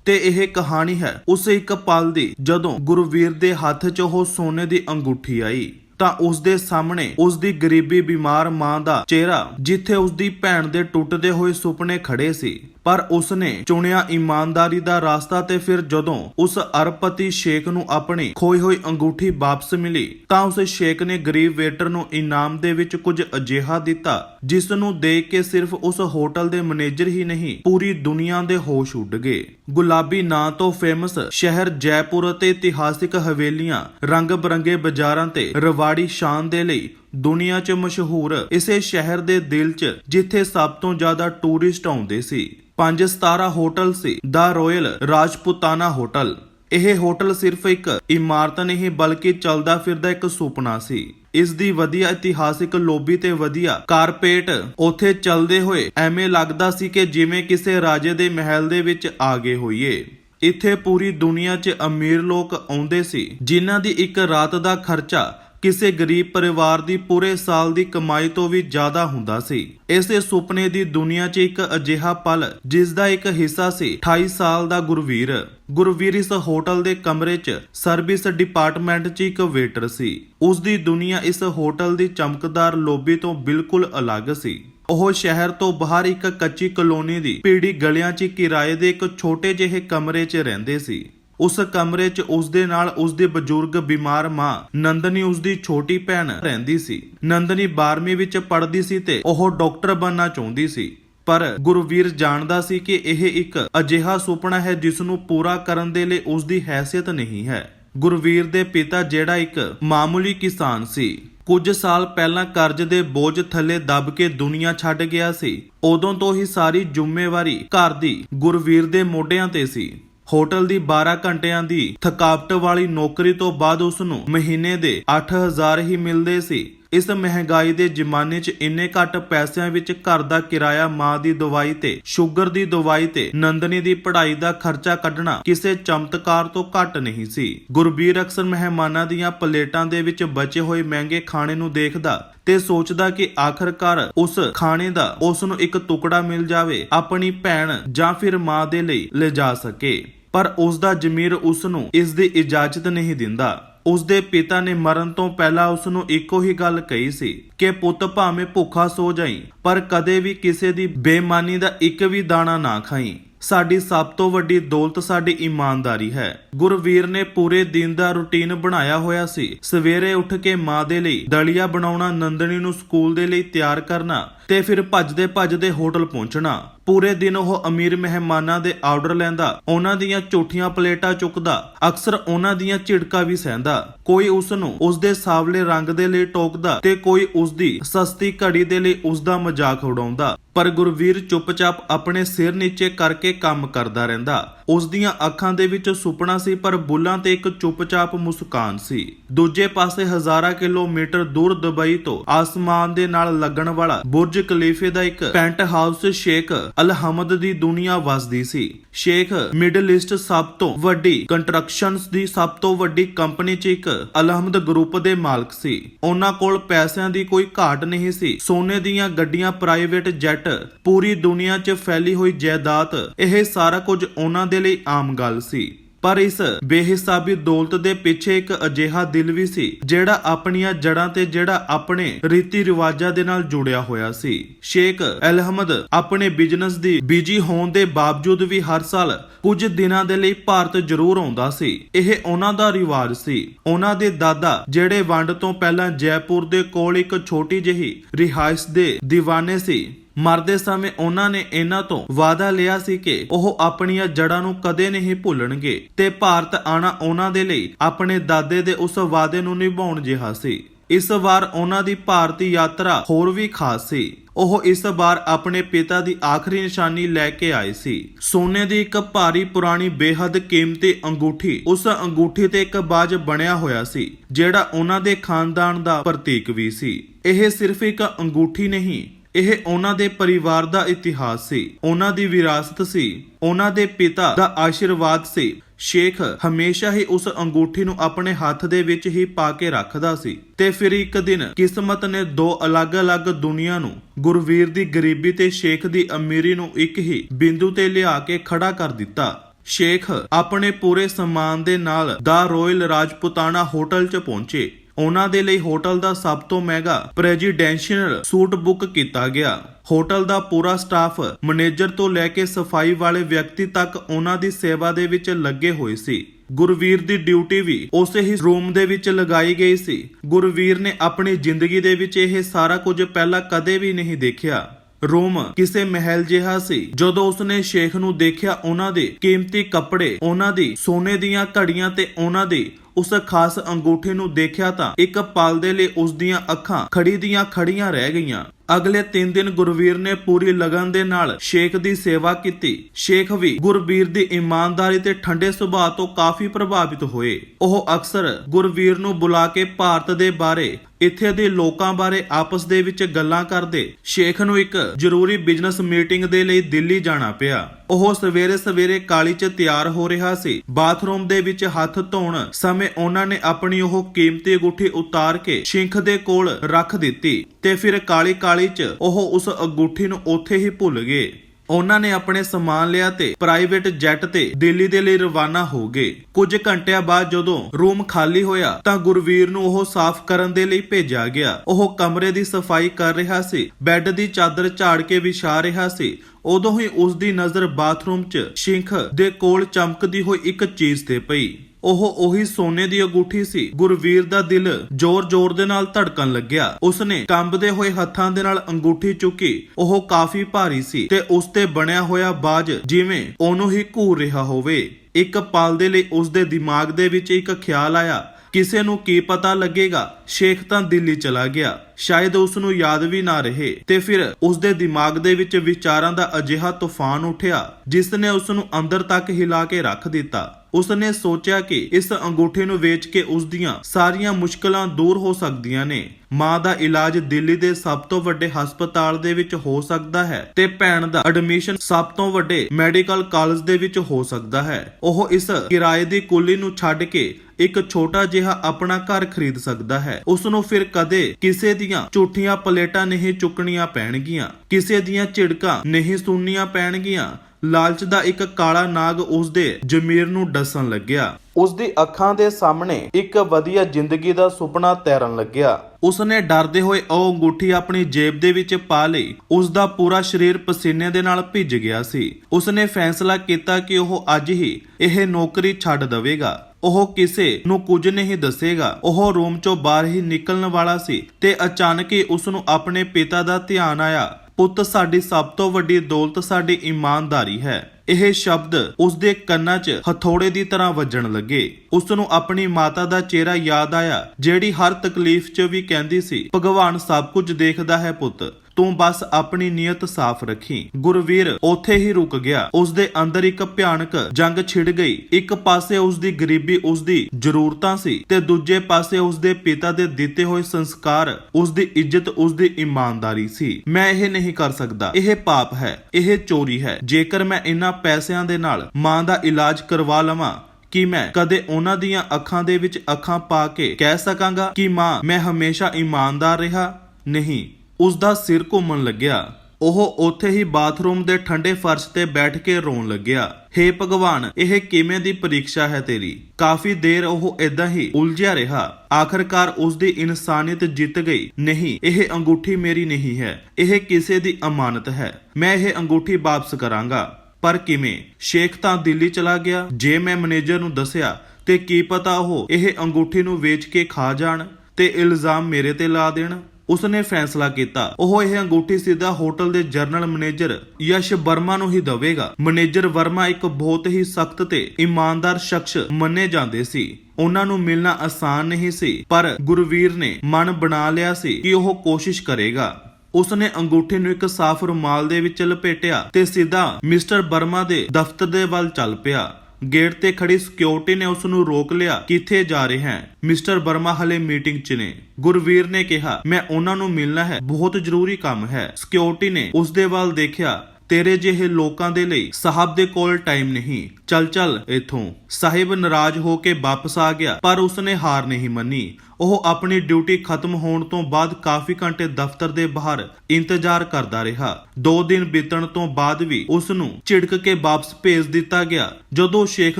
ਤੇ ਇਹ ਕਹਾਣੀ ਹੈ। ਉਸ ਇੱਕ ਪਲ ਦੀ, ਜਦੋਂ ਗੁਰਵੀਰ ਦੇ ਹੱਥ 'ਚ ਉਹ ਸੋਨੇ ਦੀ ਅੰਗੂਠੀ ਆਈ, ਤਾਂ ਉਸ ਦੇ ਸਾਹਮਣੇ ਉਸ ਦੀ ਗਰੀਬੀ ਬਿਮਾਰ ਮਾਂ ਦਾ ਚਿਹਰਾ, ਜਿੱਥੇ ਉਸ ਦੀ ਭੈਣ ਦੇ ਟੁੱਟਦੇ ਹੋਏ ਸੁਪਨੇ ਖੜੇ ਸੀ। ਪਰ ਉਸਨੇ ਚੁਣਿਆ ਇਮਾਨਦਾਰੀ ਦਾ ਰਾਸਤਾ ਤੇ ਫਿਰ ਜਦੋਂ ਉਸ ਅਰਬਪਤੀ ਸ਼ੇਖ ਨੂੰ ਆਪਣੀ ਖੋਈ ਹੋਈ ਅੰਗੂਠੀ ਵਾਪਸ ਮਿਲੀ, ਤਾਂ ਉਸ ਸ਼ੇਖ ਨੇ ਗਰੀਬ ਵੇਟਰ ਨੂੰ ਇਨਾਮ ਦੇ ਵਿੱਚ ਕੁਝ ਅਜਿਹਾ ਦਿੱਤਾ ਜਿਸ ਨੂੰ ਦੇਖ ਕੇ ਸਿਰਫ ਉਸ ਹੋਟਲ ਦੇ ਮੈਨੇਜਰ ਹੀ ਨਹੀਂ, ਪੂਰੀ ਦੁਨੀਆ ਦੇ ਹੋਸ਼ ਉੱਡ ਗਏ। ਗੁਲਾਬੀ ਨਾਂ ਤੋਂ ਫੇਮਸ ਸ਼ਹਿਰ ਜੈਪੁਰ ਅਤੇ ਇਤਿਹਾਸਿਕ ਹਵੇਲੀਆਂ ਰੰਗ ਬਰੰਗੇ ਬਾਜ਼ਾਰਾਂ ਤੇ ਰਵਾੜੀ ਸ਼ਾਨ ਦੇ ਲਈ ਦੁਨੀਆ 'ਚ ਮਸ਼ਹੂਰ ਇਸੇ ਸ਼ਹਿਰ ਦੇ ਦਿਲ 'ਚ, ਜਿੱਥੇ ਸਭ ਤੋਂ ਜ਼ਿਆਦਾ ਟੂਰਿਸਟ ਆਉਂਦੇ ਸੀ। ਪੰਜ ਸਤਾਰਾ ਹੋਟਲ ਸੀ, ਦਾ ਰਾਇਲ ਰਾਜਪੂਤਾਨਾ ਹੋਟਲ। ਇਹ ਹੋਟਲ ਸਿਰਫ ਇੱਕ ਇਮਾਰਤ ਨਹੀਂ, ਬਲਕਿ ਚੱਲਦਾ ਫਿਰਦਾ ਇੱਕ ਸੁਪਨਾ ਸੀ। ਇਸ ਦੀ ਵਧੀਆ ਇਤਿਹਾਸਿਕ ਲੋਬੀ ਤੇ ਵਧੀਆ ਕਾਰਪੇਟ ਉੱਥੇ ਚੱਲਦੇ ਹੋਏ ਐਵੇਂ ਲੱਗਦਾ ਸੀ ਕਿ ਜਿਵੇਂ ਕਿਸੇ ਰਾਜੇ ਦੇ ਮਹਿਲ ਦੇ ਵਿੱਚ ਆ ਗਏ ਹੋਈਏ। ਇੱਥੇ ਪੂਰੀ ਦੁਨੀਆ 'ਚ ਅਮੀਰ ਲੋਕ ਆਉਂਦੇ ਸੀ, ਜਿਨ੍ਹਾਂ ਦੀ ਇੱਕ ਰਾਤ ਦਾ ਖਰਚਾ ਕਿਸੇ ਗਰੀਬ ਪਰਿਵਾਰ ਦੀ ਪੂਰੇ ਸਾਲ ਦੀ ਕਮਾਈ ਤੋਂ ਵੀ ਜ਼ਿਆਦਾ ਹੁੰਦਾ ਸੀ। ਇਸੇ ਸੁਪਨੇ ਦੀ ਦੁਨੀਆ 'ਚ ਇੱਕ ਅਜਿਹਾ ਪਲ, ਜਿਸ ਦਾ ਇੱਕ ਹਿੱਸਾ ਸੀ 28 ਸਾਲ ਦਾ ਗੁਰਵੀਰ। ਗੁਰਵੀਰ ਇਸ ਹੋਟਲ ਦੇ ਕਮਰੇ 'ਚ ਸਰਵਿਸ ਡਿਪਾਰਟਮੈਂਟ 'ਚ ਇੱਕ ਵੇਟਰ ਸੀ। ਉਸ ਦੀ ਦੁਨੀਆ ਇਸ ਹੋਟਲ ਦੀ ਚਮਕਦਾਰ ਲੋਬੀ ਤੋਂ ਬਿਲਕੁਲ ਅਲੱਗ ਸੀ। ਉਹ ਸ਼ਹਿਰ ਤੋਂ ਬਾਹਰ ਇੱਕ ਕੱਚੀ ਕਲੋਨੀ ਦੀ ਪੀੜੀ ਗਲਿਆਂ 'ਚ ਕਿਰਾਏ ਦੇ ਇੱਕ ਛੋਟੇ ਜਿਹੇ ਕਮਰੇ 'ਚ ਰਹਿੰਦੇ ਸੀ। ਉਸ ਕਮਰੇ 'ਚ ਉਸ ਦੇ ਨਾਲ ਉਸ ਦੀ ਬਜ਼ੁਰਗ ਬਿਮਾਰ ਮਾਂ, ਨੰਦਨੀ ਉਸ ਦੀ ਛੋਟੀ ਭੈਣ ਰਹਿੰਦੀ ਸੀ। ਨੰਦਨੀ 12ਵੀਂ ਵਿੱਚ ਪੜ੍ਹਦੀ ਸੀ ਤੇ ਉਹ ਡਾਕਟਰ ਬਣਨਾ ਚਾਹੁੰਦੀ ਸੀ। ਪਰ ਗੁਰਵੀਰ ਜਾਣਦਾ ਸੀ ਕਿ ਇਹ ਇੱਕ ਅਜਿਹਾ ਸੁਪਨਾ ਹੈ ਜਿਸ ਨੂੰ ਪੂਰਾ ਕਰਨ ਦੇ ਲਈ ਉਸ ਦੀ ਹੈਸੀਅਤ ਨਹੀਂ ਹੈ। ਗੁਰਵੀਰ ਦੇ ਪਿਤਾ ਜਿਹੜਾ ਇੱਕ ਮਾਮੂਲੀ ਕਿਸਾਨ ਸੀ। ਕੁਝ ਸਾਲ ਪਹਿਲਾਂ ਕਰਜ਼ ਦੇ ਬੋਝ ਥੱਲੇ ਦਬ ਕੇ ਦੁਨੀਆ ਛੱਡ ਗਿਆ ਸੀ। ਉਦੋਂ ਤੋਂ ਹੀ ਸਾਰੀ ਜ਼ਿੰਮੇਵਾਰੀ ਘਰ ਦੀ ਗੁਰਵੀਰ ਦੇ ਮੋਢਿਆਂ ਤੇ ਸੀ। ਹੋਟਲ ਦੀ 12 ਘੰਟਿਆਂ ਦੀ ਥਕਾਵਟ ਵਾਲੀ ਨੌਕਰੀ ਤੋਂ ਬਾਅਦ ਉਸ ਨੂੰ ਮਹੀਨੇ ਦੇ 8000 ਹੀ ਮਿਲਦੇ ਸੀ। ਇਸ ਮਹਿੰਗਾਈ ਦੇ ਜ਼ਮਾਨੇ 'ਚ ਇੰਨੇ ਘੱਟ ਪੈਸਿਆਂ ਵਿੱਚ ਘਰ ਦਾ ਕਿਰਾਇਆ, ਮਾਂ ਦੀ ਦਵਾਈ ਤੇ ਸ਼ੂਗਰ ਦੀ ਦਵਾਈ ਤੇ ਨੰਦਨੀ ਦੀ ਪੜ੍ਹਾਈ ਦਾ ਖਰਚਾ ਕੱਢਣਾ ਕਿਸੇ ਚਮਤਕਾਰ ਤੋਂ ਘੱਟ ਨਹੀਂ ਸੀ। ਗੁਰਬੀਰ ਅਕਸਰ ਮਹਿਮਾਨਾਂ ਦੀਆਂ ਪਲੇਟਾਂ ਦੇ ਵਿੱਚ ਬਚੇ ਹੋਏ ਮਹਿੰਗੇ ਖਾਣੇ ਨੂੰ ਦੇਖਦਾ ਤੇ ਸੋਚਦਾ ਕਿ ਆਖਰਕਾਰ ਉਸ ਖਾਣੇ ਦਾ, ਉਸ ਨੂੰ ਇੱਕ ਟੁਕੜਾ ਮਿਲ ਜਾਵੇ, ਆਪਣੀ ਭੈਣ ਜਾਂ ਫਿਰ ਮਾਂ ਦੇ ਲਈ ਲਿਜਾ ਸਕੇ। ਪਰ ਉਸ ਦਾ ਜ਼ਮੀਰ ਉਸ ਨੂੰ ਇਸ ਦੀ ਇਜਾਜ਼ਤ ਨਹੀਂ ਦਿੰਦਾ। ਉਸ ਦੇ ਪਿਤਾ ਨੇ ਮਰਨ ਤੋਂ ਪਹਿਲਾਂ ਉਸ ਨੂੰ ਇੱਕੋ ਹੀ ਗੱਲ ਕਹੀ ਸੀ ਕਿ ਪੁੱਤ ਭਾਵੇਂ ਭੁੱਖਾ ਸੋ ਜਾਈ, ਪਰ ਕਦੇ ਵੀ ਕਿਸੇ ਦੀ ਬੇਈਮਾਨੀ ਦਾ ਇੱਕ ਵੀ ਦਾਣਾ ਨਾ ਖਾਈ। ਸਾਡੀ ਸਭ ਤੋਂ ਵੱਡੀ ਦੌਲਤ ਸਾਡੀ ਇਮਾਨਦਾਰੀ ਹੈ। ਗੁਰਵੀਰ ਨੇ ਪੂਰੇ ਦਿਨ ਦਾ ਰੁਟੀਨ ਬਣਾਇਆ ਹੋਇਆ ਸੀ। ਸਵੇਰੇ ਉੱਠ ਕੇ ਮਾਂ ਦੇ ਲਈ ਦਲੀਆ ਬਣਾਉਣਾ, ਨੰਦਨੀ ਨੂੰ ਸਕੂਲ ਦੇ ਲਈ ਤਿਆਰ ਕਰਨਾ ਤੇ ਫਿਰ ਭੱਜਦੇ ਭੱਜਦੇ ਹੋਟਲ ਪਹੁੰਚਣਾ। ਪੂਰੇ ਦਿਨ ਉਹ ਅਮੀਰ ਮਹਿਮਾਨਾਂ ਦੇ ਆਰਡਰ ਲੈਂਦਾ, ਉਹਨਾਂ ਦੀਆਂ ਝੂਠੀਆਂ ਪਲੇਟਾਂ ਚੁੱਕਦਾ, ਅਕਸਰ ਉਹਨਾਂ ਦੀਆਂ ਝਿੜਕਾਂ ਵੀ ਸਹਿੰਦਾ। ਕੋਈ ਉਸ ਨੂੰ ਉਸ ਦੇ ਸਾਵਲੇ ਰੰਗ ਦੇ ਲਈ ਟੋਕਦਾ ਤੇ ਕੋਈ ਉਸ ਦੀ ਸਸਤੀ ਘੜੀ ਦੇ ਲਈ ਉਸ ਦਾ ਮਜ਼ਾਕ ਉਡਾਉਂਦਾ। ਪਰ ਗੁਰਵੀਰ ਚੁੱਪਚਾਪ ਆਪਣੇ ਸਿਰ ਨੀਚੇ ਕਰਕੇ ਕੰਮ ਕਰਦਾ ਰਹਿੰਦਾ। ਉਸ ਦੀਆਂ ਅੱਖਾਂ ਦੇ ਵਿੱਚ ਸੁਪਨਾ ਸੀ, ਪਰ ਬੁੱਲਾਂ ਤੇ ਇੱਕ ਚੁੱਪਚਾਪ ਮੁਸਕਾਨ ਸੀ। ਦੂਜੇ ਪਾਸੇ ਹਜ਼ਾਰਾਂ ਕਿਲੋਮੀਟਰ ਦੂਰ ਦੁਬਈ ਤੋਂ ਆਸਮਾਨ ਦੇ ਨਾਲ ਲੱਗਣ ਵਾਲਾ ਬੁਰਜ ਖਲੀਫੇ ਦਾ ਇੱਕ ਪੈਂਟ ਹਾਊਸ ਸ਼ੇਖ ਅਲਹਮਦ ਦੀ ਦੁਨੀਆ ਵਸਦੀ ਸੀ। ਸ਼ੇਖ ਮਿਡਲ ਈਸਟ ਸਭ ਤੋਂ ਵੱਡੀ ਕੰਸਟਰਕਸ਼ਨਸ ਦੀ ਸਭ ਤੋਂ ਵੱਡੀ ਕੰਪਨੀ 'ਚ ਇੱਕ ਅਲਹਮਦ ਗਰੁੱਪ ਦੇ ਮਾਲਕ ਸੀ। ਉਹਨਾਂ ਕੋਲ ਪੈਸਿਆਂ ਦੀ ਕੋਈ ਘਾਟ ਨਹੀਂ ਸੀ। ਸੋਨੇ ਦੀਆਂ ਗੱਡੀਆਂ ਪ੍ਰਾਈਵੇਟ ਜੈਟ ਪੂਰੀ ਦੁਨੀਆ 'ਚ ਫੈਲੀ ਹੋਈ ਜਾਇਦਾਦ, ਇਹ ਸਾਰਾ ਕੁਝ ਉਹਨਾਂ ਦੇ ਲਈ ਆਮ ਗੱਲ ਸੀ। ਪਰ ਇਸ ਬੇਹਿਸਾਬੀ ਦੌਲਤ ਦੇ ਪਿੱਛੇ ਇੱਕ ਅਜਿਹਾ ਦਿਲ ਵੀ ਸੀ, ਜਿਹੜਾ ਆਪਣੀਆਂ ਜੜ੍ਹਾਂ ਤੇ ਜਿਹੜਾ ਆਪਣੇ ਰੀਤੀ ਰਿਵਾਜਾਂ ਦੇ ਨਾਲ ਜੁੜਿਆ ਹੋਇਆ ਸੀ। ਸ਼ੇਖ ਅਲਹਮਦ ਆਪਣੇ ਬਿਜ਼ਨਸ ਦੀ ਬਿਜ਼ੀ ਹੋਣ ਦੇ ਬਾਵਜੂਦ ਵੀ ਹਰ ਸਾਲ ਕੁਝ ਦਿਨਾਂ ਦੇ ਲਈ ਭਾਰਤ ਜ਼ਰੂਰ ਆਉਂਦਾ ਸੀ। ਇਹ ਉਹਨਾਂ ਦਾ ਰਿਵਾਜ ਸੀ। ਉਹਨਾਂ ਦੇ ਦਾਦਾ ਜਿਹੜੇ ਵੰਡ ਤੋਂ ਪਹਿਲਾਂ ਜੈਪੁਰ ਦੇ ਕੋਲ ਇੱਕ ਛੋਟੀ ਜਿਹੀ ਰਿਹਾਇਸ਼ ਦੇ دیਵਾਨੇ ਸੀ। ਮਰਦੇ ਸਮੇਂ ਉਹਨਾਂ ਨੇ ਇਹਨਾਂ ਤੋਂ ਵਾਅਦਾ ਲਿਆ ਸੀ ਕਿ ਉਹ ਆਪਣੀਆਂ ਜੜ੍ਹਾਂ ਨੂੰ ਕਦੇ ਨਹੀਂ ਭੁੱਲਣਗੇ ਤੇ ਭਾਰਤ ਆਣਾ ਉਹਨਾਂ ਦੇ ਲਈ ਆਪਣੇ ਦਾਦੇ ਦੇ ਉਸ ਵਾਅਦੇ ਨੂੰ ਨਿਭਾਉਣ ਜਿਹਾ ਸੀ। ਇਸ ਵਾਰ ਉਹਨਾਂ ਦੀ ਭਾਰਤੀ ਯਾਤਰਾ ਹੋਰ ਵੀ ਖਾਸ ਸੀ। ਉਹ ਇਸ ਵਾਰ ਆਪਣੇ ਪਿਤਾ ਦੀ ਆਖਰੀ ਨਿਸ਼ਾਨੀ ਲੈ ਕੇ ਆਏ ਸੀ। ਸੋਨੇ ਦੀ ਇੱਕ ਭਾਰੀ ਪੁਰਾਣੀ ਬੇਹੱਦ ਕੀਮਤੀ ਅੰਗੂਠੀ ਉਸ ਅੰਗੂਠੀ ਤੇ ਇੱਕ ਬਾਜ ਬਣਿਆ ਹੋਇਆ ਸੀ, ਜਿਹੜਾ ਉਹਨਾਂ ਦੇ ਖਾਨਦਾਨ ਦਾ ਪ੍ਰਤੀਕ ਵੀ ਸੀ। ਇਹ ਸਿਰਫ ਇੱਕ ਅੰਗੂਠੀ ਨਹੀਂ ਇਹ ਉਹਨਾਂ ਦੇ ਪਰਿਵਾਰ ਦਾ ਇਤਿਹਾਸ ਸੀ। ਉਹਨਾਂ ਦੀ ਵਿਰਾਸਤ ਸੀ। ਉਹਨਾਂ ਦੇ ਪਿਤਾ ਦਾ ਆਸ਼ੀਰਵਾਦ ਸੀ। ਸ਼ੇਖ ਹਮੇਸ਼ਾ ਹੀ ਉਸ ਅੰਗੂਠੀ ਨੂੰ ਆਪਣੇ ਹੱਥ ਦੇ ਵਿੱਚ ਹੀ ਪਾ ਕੇ ਰੱਖਦਾ ਸੀ। ਤੇ ਫਿਰ ਇੱਕ ਦਿਨ ਕਿਸਮਤ ਨੇ ਦੋ ਅਲੱਗ-ਅਲੱਗ ਦੁਨੀਆ ਨੂੰ, ਗੁਰਵੀਰ ਦੀ ਗਰੀਬੀ ਤੇ ਸ਼ੇਖ ਦੀ ਅਮੀਰੀ ਨੂੰ ਇੱਕ ਹੀ ਬਿੰਦੂ ਤੇ ਲਿਆ ਕੇ ਖੜਾ ਕਰ ਦਿੱਤਾ। ਸ਼ੇਖ ਆਪਣੇ ਪੂਰੇ ਸਮਾਨ ਦੇ ਨਾਲ ਦਾ ਰਾਇਲ ਰਾਜਪੂਤਾਨਾ ਹੋਟਲ 'ਚ ਪਹੁੰਚੇ। ਉਹਨਾਂ ਦੇ ਲਈ ਹੋਟਲ ਦਾ ਸਭ ਤੋਂ ਮਹਿੰਗਾ ਪ੍ਰੈਜ਼ੀਡੈਂਸ਼ੀਅਲ ਸੂਟ ਬੁੱਕ ਕੀਤਾ ਗਿਆ। ਹੋਟਲ ਦਾ ਪੂਰਾ ਸਟਾਫ ਮੈਨੇਜਰ ਤੋਂ ਲੈ ਕੇ ਸਫ਼ਾਈ ਵਾਲੇ ਵਿਅਕਤੀ ਤੱਕ ਉਹਨਾਂ ਦੀ ਸੇਵਾ ਦੇ ਵਿੱਚ ਲੱਗੇ ਹੋਏ ਸੀ। ਗੁਰਵੀਰ ਦੀ ਡਿਊਟੀ ਵੀ ਉਸੇ ਹੀ ਰੂਮ ਦੇ ਵਿੱਚ ਲਗਾਈ ਗਈ ਸੀ। ਗੁਰਵੀਰ ਨੇ ਆਪਣੀ ਜ਼ਿੰਦਗੀ ਦੇ ਵਿੱਚ ਇਹ ਸਾਰਾ ਕੁਝ ਪਹਿਲਾਂ ਕਦੇ ਵੀ ਨਹੀਂ ਦੇਖਿਆ। ਰੂਮ ਕਿਸੇ ਮਹਿਲ ਜਿਹਾ ਸੀ। ਜਦੋਂ ਉਸਨੇ ਸ਼ੇਖ ਨੂੰ ਦੇਖਿਆ, ਉਹਨਾਂ ਦੇ ਕੀਮਤੀ ਕੱਪੜੇ, ਉਹਨਾਂ ਦੀ ਸੋਨੇ ਦੀਆਂ ਘੜੀਆਂ ਤੇ ਉਹਨਾਂ ਦੀ ਉਸ ਖਾਸ ਅੰਗੂਠੇ ਨੂੰ ਦੇਖਿਆ ਤਾਂ ਇੱਕ ਪਲ ਦੇ ਲਈ ਉਸ ਦੀਆਂ ਅੱਖਾਂ ਖੜੀ ਦੀਆਂ ਖੜੀਆਂ ਰਹਿ ਗਈਆਂ। ਅਗਲੇ 3 ਦਿਨ ਗੁਰਵੀਰ ਨੇ ਪੂਰੀ ਲਗਨ ਦੇ ਨਾਲ ਸ਼ੇਖ ਦੀ ਸੇਵਾ ਕੀਤੀ। ਸ਼ੇਖ ਵੀ ਗੁਰਵੀਰ ਦੀ ਇਮਾਨਦਾਰੀ ਤੇ ਠੰਡੇ ਸੁਭਾਅ ਤੋਂ ਕਾਫੀ ਪ੍ਰਭਾਵਿਤ ਹੋਏ। ਉਹ ਅਕਸਰ ਗੁਰਵੀਰ ਨੂੰ ਬੁਲਾ ਕੇ ਭਾਰਤ ਦੇ ਬਾਰੇ, ਇੱਥੇ ਦੇ ਲੋਕਾਂ ਬਾਰੇ ਆਪਸ ਦੇ ਵਿੱਚ ਗੱਲਾਂ ਕਰਦੇ। ਸ਼ੇਖ ਨੂੰ ਇੱਕ ਜ਼ਰੂਰੀ ਬਿਜ਼ਨਸ ਮੀਟਿੰਗ ਦੇ ਲਈ ਦਿੱਲੀ ਜਾਣਾ ਪਿਆ। ਉਹ ਸਵੇਰੇ ਸਵੇਰੇ ਕਾਲੀ 'ਚ ਤਿਆਰ ਹੋ ਰਿਹਾ ਸੀ। ਬਾਥਰੂਮ ਦੇ ਵਿੱਚ ਹੱਥ ਧੋਣ ਸਮੇਂ ਉਹਨਾਂ ਨੇ ਆਪਣੀ ਉਹ ਕੀਮਤੀ ਅੰਗੂਠੀ ਉਤਾਰ ਕੇ ਸ਼ਿੰਖ ਦੇ ਕੋਲ ਰੱਖ ਦਿੱਤੀ ਤੇ ਫਿਰ ਕਾਲੀ ਕਾਲੀ 'ਚ ਉਹ ਉਸ ਅੰਗੂਠੀ ਨੂੰ ਉੱਥੇ ਹੀ ਭੁੱਲ ਗਏ। ਉਹਨਾਂ ਨੇ ਆਪਣੇ ਸਮਾਨ ਲਿਆ ਤੇ ਪ੍ਰਾਈਵੇਟ ਜੈਟ ਤੇ ਦਿੱਲੀ ਦੇ ਲਈ ਰਵਾਨਾ ਹੋ ਗਏ। ਕੁਝ ਘੰਟਿਆਂ ਬਾਅਦ ਜਦੋਂ ਰੂਮ ਖਾਲੀ ਹੋਇਆ, ਤਾਂ ਗੁਰਵੀਰ ਨੂੰ ਉਹ ਸਾਫ਼ ਕਰਨ ਦੇ ਲਈ ਭੇਜਿਆ ਗਿਆ। ਉਹ ਕਮਰੇ ਦੀ ਸਫ਼ਾਈ ਕਰ ਰਿਹਾ ਸੀ, ਬੈੱਡ ਦੀ ਚਾਦਰ ਝਾੜ ਕੇ ਵਿਛਾ ਰਿਹਾ ਸੀ। ਉਦੋਂ ਹੀ ਉਸ ਦੀ ਨਜ਼ਰ ਬਾਥਰੂਮ 'ਚ ਸ਼ਿੰਖ ਦੇ ਕੋਲ ਚਮਕਦੀ ਹੋਈ ਇੱਕ ਚੀਜ਼ ਤੇ ਪਈ। ਉਹ ਉਹੀ ਸੋਨੇ ਦੀ ਅੰਗੂਠੀ ਸੀ। ਗੁਰਵੀਰ ਦਾ ਦਿਲ ਜ਼ੋਰ-ਜ਼ੋਰ ਦੇ ਨਾਲ ਧੜਕਣ ਲੱਗਿਆ। ਉਸਨੇ ਕੰਬਦੇ ਹੋਏ ਹੱਥਾਂ ਦੇ ਨਾਲ ਅੰਗੂਠੀ ਚੁੱਕੀ। ਉਹ ਕਾਫੀ ਭਾਰੀ ਸੀ ਤੇ ਉਸ ਤੇ ਬਣਿਆ ਹੋਇਆ ਬਾਜ ਜਿਵੇਂ ਉਹਨੂੰ ਹੀ ਘੂਰ ਰਿਹਾ ਹੋਵੇ। ਇੱਕ ਪਲ ਦੇ ਲਈ ਉਸ ਦੇ ਦਿਮਾਗ ਦੇ ਵਿੱਚ ਇੱਕ ਖਿਆਲ ਆਇਆ। ਕਿਸੇ ਨੂੰ ਕੀ ਪਤਾ ਲੱਗੇਗਾ, ਸ਼ੇਖ ਤਾਂ ਦਿੱਲੀ ਚਲਾ ਗਿਆ। ਸ਼ਾਇਦ ਉਸ ਨੂੰ ਯਾਦ ਵੀ ਨਾ ਰਹੇ। ਤੇ ਫਿਰ ਉਸ ਦੇ ਦਿਮਾਗ ਦੇ ਵਿੱਚ ਵਿਚਾਰਾਂ ਦਾ ਅਜਿਹਾ ਤੂਫਾਨ ਉੱਠਿਆ ਜਿਸ ਨੇ ਉਸ ਨੂੰ ਅੰਦਰ ਤੱਕ ਹਿਲਾ ਕੇ ਰੱਖ ਦਿੱਤਾ। ਉਸਨੇ ਸੋਚਿਆ ਕਿ ਇਸ ਅੰਗੂਠੇ ਨੂੰ ਵੇਚ ਕੇ ਉਸ ਦੀਆਂ ਸਾਰੀਆਂ ਮੁਸ਼ਕਲਾਂ ਦੂਰ ਹੋ ਸਕਦੀਆਂ ਨੇ। ਮਾਂ ਦਾ ਇਲਾਜ ਦਿੱਲੀ ਦੇ ਸਭ ਤੋਂ ਵੱਡੇ ਹਸਪਤਾਲ ਦੇ ਵਿੱਚ ਹੋ ਸਕਦਾ ਹੈ ਤੇ ਭੈਣ ਦਾ ਐਡਮਿਸ਼ਨ ਸਭ ਤੋਂ ਵੱਡੇ ਮੈਡੀਕਲ ਕਾਲਜ ਦੇ ਵਿੱਚ ਹੋ ਸਕਦਾ ਹੈ। ਉਹ ਇਸ ਕਿਰਾਏ ਦੀ ਕੁੱਲੀ ਨੂੰ ਛੱਡ ਕੇ ਇੱਕ ਛੋਟਾ ਜਿਹਾ ਆਪਣਾ ਘਰ ਖਰੀਦ ਸਕਦਾ ਹੈ। ਉਸ ਨੂੰ ਫਿਰ ਕਦੇ ਕਿਸੇ ਦੀਆਂ ਝੂਠੀਆਂ ਪਲੇਟਾਂ ਨਹੀਂ ਚੁੱਕਣੀਆਂ ਪੈਣਗੀਆਂ। ਕਿਸੇ ਦੀਆਂ ਝਿੜਕਾਂ ਨਹੀਂ ਸੁਣਨੀਆਂ ਪੈਣਗੀਆਂ। ਲਾਲਚ ਦਾ ਇੱਕ ਕਾਲਾ ਨਾਗ ਉਸ ਦੇ ਜ਼ਮੀਰ ਨੂੰ ਡਸਣ ਲੱਗਿਆ। ਉਸ ਦੀ ਅੱਖਾਂ ਦੇ ਸਾਹਮਣੇ ਇੱਕ ਵਧੀਆ ਜ਼ਿੰਦਗੀ ਦਾ ਸੁਪਨਾ ਤੈਰਨ ਲੱਗਿਆ। ਉਸਨੇ ਡਰਦੇ ਹੋਏ ਉਹ ਅੰਗੂਠੀ ਆਪਣੀ ਜੇਬ ਦੇ ਵਿੱਚ ਪਾ ਲਈ। ਉਸ ਦਾ ਪੂਰਾ ਸਰੀਰ ਪਸੀਨੇ ਦੇ ਨਾਲ ਭਿੱਜ ਗਿਆ ਸੀ। ਉਸਨੇ ਫੈਸਲਾ ਕੀਤਾ ਕਿ ਉਹ ਅੱਜ ਹੀ ਇਹ ਨੌਕਰੀ ਛੱਡ ਦੇਵੇਗਾ। ਉਹ ਕਿਸੇ ਨੂੰ ਕੁਝ ਨਹੀਂ ਦੱਸੇਗਾ। ਉਹ ਰੂਮ ਚੋਂ ਬਾਹਰ ਹੀ ਨਿਕਲਣ ਵਾਲਾ ਸੀ ਤੇ ਅਚਾਨਕ ਹੀ ਉਸ ਨੂੰ ਆਪਣੇ ਪਿਤਾ ਦਾ ਧਿਆਨ ਆਇਆ। ਪੁੱਤ ਸਾਡੀ ਸਭ ਤੋਂ ਵੱਡੀ ਦੌਲਤ ਸਾਡੀ ਇਮਾਨਦਾਰੀ ਹੈ। ਇਹ ਸ਼ਬਦ ਉਸ ਦੇ ਕੰਨਾਂ 'ਚ ਹਥੌੜੇ ਦੀ ਤਰ੍ਹਾਂ ਵੱਜਣ ਲੱਗੇ। ਉਸ ਨੂੰ ਆਪਣੀ ਮਾਤਾ ਦਾ ਚਿਹਰਾ ਯਾਦ ਆਇਆ, ਜਿਹੜੀ ਹਰ ਤਕਲੀਫ 'ਚ ਵੀ ਕਹਿੰਦੀ ਸੀ, ਭਗਵਾਨ ਸਭ ਕੁਝ ਦੇਖਦਾ ਹੈ ਪੁੱਤ। ਤੂੰ ਬਸ ਆਪਣੀ ਨੀਅਤ ਸਾਫ਼ ਰੱਖੀ। ਗੁਰਵੀਰ ਉੱਥੇ ਹੀ ਰੁਕ ਗਿਆ। ਉਸ ਦੇ ਅੰਦਰ ਇੱਕ ਭਿਆਨਕ ਜੰਗ ਛਿੜ ਗਈ। ਇੱਕ ਪਾਸੇ ਉਸ ਦੀ ਗਰੀਬੀ ਉਸ ਦੀ ਜ਼ਰੂਰਤਾਂ ਸੀ ਤੇ ਦੂਜੇ ਪਾਸੇ ਉਸ ਦੇ ਪਿਤਾ ਦੇ ਦਿੱਤੇ ਹੋਏ ਸੰਸਕਾਰ ਉਸ ਦੀ ਇੱਜ਼ਤ ਉਸ ਦੀ ਇਮਾਨਦਾਰੀ ਸੀ। ਮੈਂ ਇਹ ਨਹੀਂ ਕਰ ਸਕਦਾ। ਇਹ ਪਾਪ ਹੈ। ਇਹ ਚੋਰੀ ਹੈ। ਜੇਕਰ ਮੈਂ ਇਹਨਾਂ ਪੈਸਿਆਂ ਦੇ ਨਾਲ ਮਾਂ ਦਾ ਇਲਾਜ ਕਰਵਾ ਲਵਾਂ, ਕਿ ਮੈਂ ਕਦੇ ਉਹਨਾਂ ਦੀਆਂ ਅੱਖਾਂ ਦੇ ਵਿੱਚ ਅੱਖਾਂ ਪਾ ਕੇ ਕਹਿ ਸਕਾਂਗਾ ਕਿ ਮਾਂ, ਮੈਂ ਹਮੇਸ਼ਾ ਇਮਾਨਦਾਰ ਰਿਹਾ? ਨਹੀਂ। ਉਸ ਦਾ ਸਿਰ ਘੁੰਮਣ ਲੱਗਿਆ। ਉਹ ਉੱਥੇ ਹੀ ਬਾਥਰੂਮ ਦੇ ਠੰਡੇ ਫਰਸ਼ ਤੇ ਬੈਠ ਕੇ ਰੋਣ ਲੱਗਿਆ। ਹੇ ਭਗਵਾਨ, ਇਹ ਕਿਵੇਂ ਦੀ ਪਰੀਖਿਆ ਹੈ ਤੇਰੀ? ਕਾਫੀ ਦੇਰ ਉਹ ਇਦਾਂ ਹੀ ਉਲਝਿਆ ਰਿਹਾ। ਆਖਰਕਾਰ ਉਸ ਦੀ ਇਨਸਾਨੀਅਤ ਜਿੱਤ ਗਈ। ਨਹੀਂ, ਇਹ ਅੰਗੂਠੀ ਮੇਰੀ ਨਹੀਂ ਹੈ। ਇਹ ਕਿਸੇ ਦੀ ਅਮਾਨਤ ਹੈ। ਮੈਂ ਇਹ ਅੰਗੂਠੀ ਵਾਪਸ ਕਰਾਂਗਾ। ਪਰ ਕਿਵੇਂ? ਸ਼ੇਖ ਤਾਂ ਦਿੱਲੀ ਚਲਾ ਗਿਆ। ਜੇ ਮੈਂ ਮੈਨੇਜਰ ਨੂੰ ਦੱਸਿਆ, ਤੇ ਕੀ ਪਤਾ ਉਹ ਇਹ ਅੰਗੂਠੀ ਨੂੰ ਵੇਚ ਕੇ ਖਾ ਜਾਣ ਤੇ ਇਲਜ਼ਾਮ ਮੇਰੇ ਤੇ ਲਾ ਦੇਣ? ਉਸਨੇ ਫੈਸਲਾ ਕੀਤਾ। ਉਹ ਇਹ ਅੰਗੂਠੀ ਸਿੱਧਾ ਹੋਟਲ ਦੇ ਜਨਰਲ ਮੈਨੇਜਰ ਯਸ਼ ਵਰਮਾ ਨੂੰ ਹੀ ਦੇਵੇਗਾ। ਮੈਨੇਜਰ ਵਰਮਾ ਇੱਕ ਬਹੁਤ ਹੀ ਸਖਤ ਤੇ ਇਮਾਨਦਾਰ ਸ਼ਖਸ ਮੰਨੇ ਜਾਂਦੇ ਸੀ। ਉਹਨਾਂ ਨੂੰ ਮਿਲਣਾ ਆਸਾਨ ਨਹੀਂ ਸੀ, ਪਰ ਗੁਰਵੀਰ ਨੇ ਮਨ ਬਣਾ ਲਿਆ ਸੀ ਕਿ ਉਹ ਕੋਸ਼ਿਸ਼ ਕਰੇਗਾ। ਉਸਨੇ ਅੰਗੂਠੀ ਨੂੰ ਇੱਕ ਸਾਫ਼ ਰੁਮਾਲ ਦੇ ਵਿੱਚ ਲਪੇਟਿਆ ਤੇ ਸਿੱਧਾ ਮਿਸਟਰ ਬਰਮਾ ਦੇ ਦਫ਼ਤਰ ਦੇ ਵੱਲ ਚੱਲ ਪਿਆ। ਗੇਟ ਤੇ ਖੜੀ ਸਿਕਿਉਰਿਟੀ ਨੇ ਉਸ ਨੂੰ ਰੋਕ ਲਿਆ, ਕਿੱਥੇ ਜਾ ਰਹੇ ਹੈ? ਮਿਸਟਰ ਵਰਮਾ ਹਲੇ ਮੀਟਿੰਗ 'ਚ ਨੇ। ਗੁਰਵੀਰ ਨੇ ਕਿਹਾ, ਮੈਂ ਉਹਨਾਂ ਨੂੰ ਮਿਲਣਾ ਹੈ, ਬਹੁਤ ਜ਼ਰੂਰੀ ਕੰਮ ਹੈ। ਸਿਕਿਉਰਿਟੀ ਨੇ ਉਸ ਦੇ ਵੱਲ ਦੇਖਿਆ, ਤੇਰੇ ਜਿਹੇ ਲੋਕਾਂ ਦੇ ਲਈ ਸਾਹਿਬ ਦੇ ਕੋਲ ਟਾਈਮ ਨਹੀਂ। ਚੱਲ ਚੱਲ, ਇਥੋਂ। ਸਾਹਿਬ ਨਾਰਾਜ਼ ਹੋ ਕੇ ਵਾਪਸ ਆ ਗਿਆ, ਪਰ ਉਸਨੇ ਹਾਰ ਨਹੀਂ ਮੰਨੀ। ਉਹ ਆਪਣੀ ਡਿਊਟੀ ਖਤਮ ਹੋਣ ਤੋਂ ਬਾਅਦ ਕਾਫੀ ਘੰਟੇ ਦਫ਼ਤਰ ਦੇ ਬਾਹਰ ਇੰਤਜ਼ਾਰ ਕਰਦਾ ਰਿਹਾ। 2 ਦਿਨ ਬੀਤਣ ਤੋਂ ਬਾਅਦ ਵੀ ਉਸ ਨੂੰ ਝਿੜਕ ਕੇ ਵਾਪਸ ਭੇਜ ਦਿੱਤਾ ਗਿਆ। ਜਦੋਂ ਸ਼ੇਖ